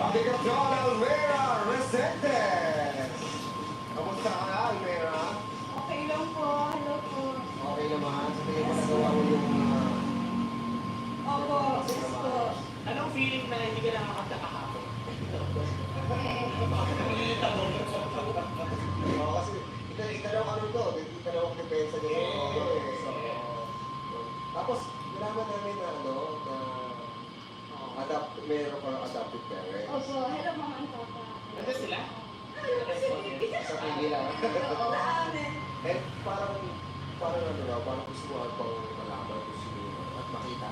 Traffic Control Almera Resentes. Kamusta ka na, Almera? Okay lang po. Hello po. Okay naman. Sa tingin mo nagawa mo yung... ah, Opo. Yes po. Anong feeling na hindi ka nakakanta kahapon? Oo, kasi ita, ita daw ano to, ita daw ang depensa niya tapos, nalaman na meron kang adopted parents. Opo. Hello mama and papa. Nandun sila? Sa TV lang. Naamin. eh, parang, parang ano daw, parang gusto mo pang malaman, gusto mo at makita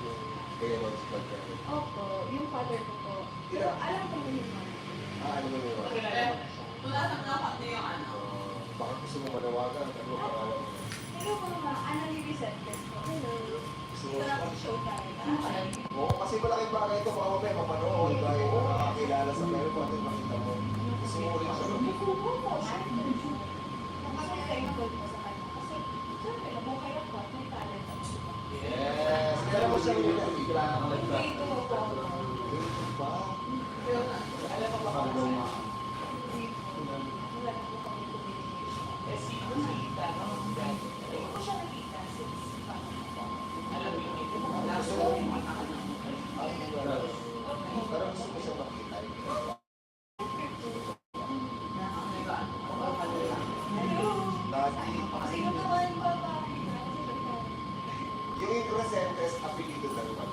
yung kaya mag-spag parent. Opo. Yung father ko po. Pero alam ko mo yung mama. Ah, ano mo yun? Mo na. Wala sa dapat na yung ano. Uh, baka gusto mo manawagan, ano pa alam mo? Hello mama. Ana Lily Santos po. Ah, Oo, kasi malaking bagay ito, baka mamaya mapanood, dahil nakakilala sa meron mo at makita mo. Gusto mo ulit siya. May. Yes! Kaya mo siya yung nakikilala. Dito po. ba? Alam mo ba Yung Increscentes, apelido lang ba?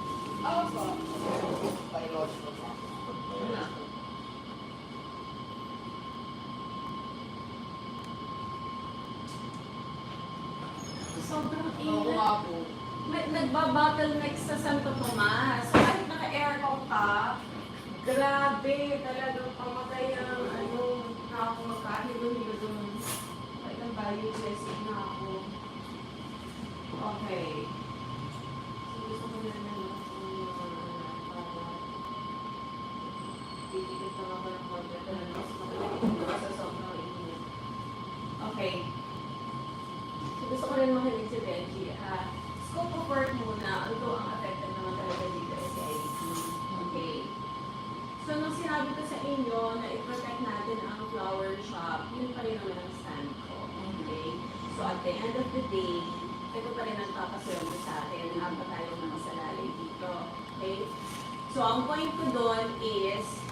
Opo. Biological Sobrang Oo init. nga po. Nag- Nagbabottleneck sa Santo Tomas. Kahit naka-aircon ka, grabe talagang pamatay ang ano, na ako magkahilo-hilo doon. Kahit ang value blessing na ako. Okay. Okay. So, gusto ko rin makinig si Benji. Ah, scope of work muna, although ang affected naman talaga dito ay si IT. Okay. So, nung sinabi ko sa inyo na i-protect natin ang flower shop, yun pa rin naman ang stand ko. Okay? So, at the end of the day, ito pa rin ang papasweldo sa atin habang tayo nakasalalay dito. Okay? So, ang point ko doon is,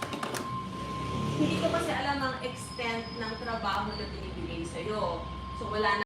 hindi ko kasi alam ang extent ng trabaho na binibigay sa'yo. So, wala na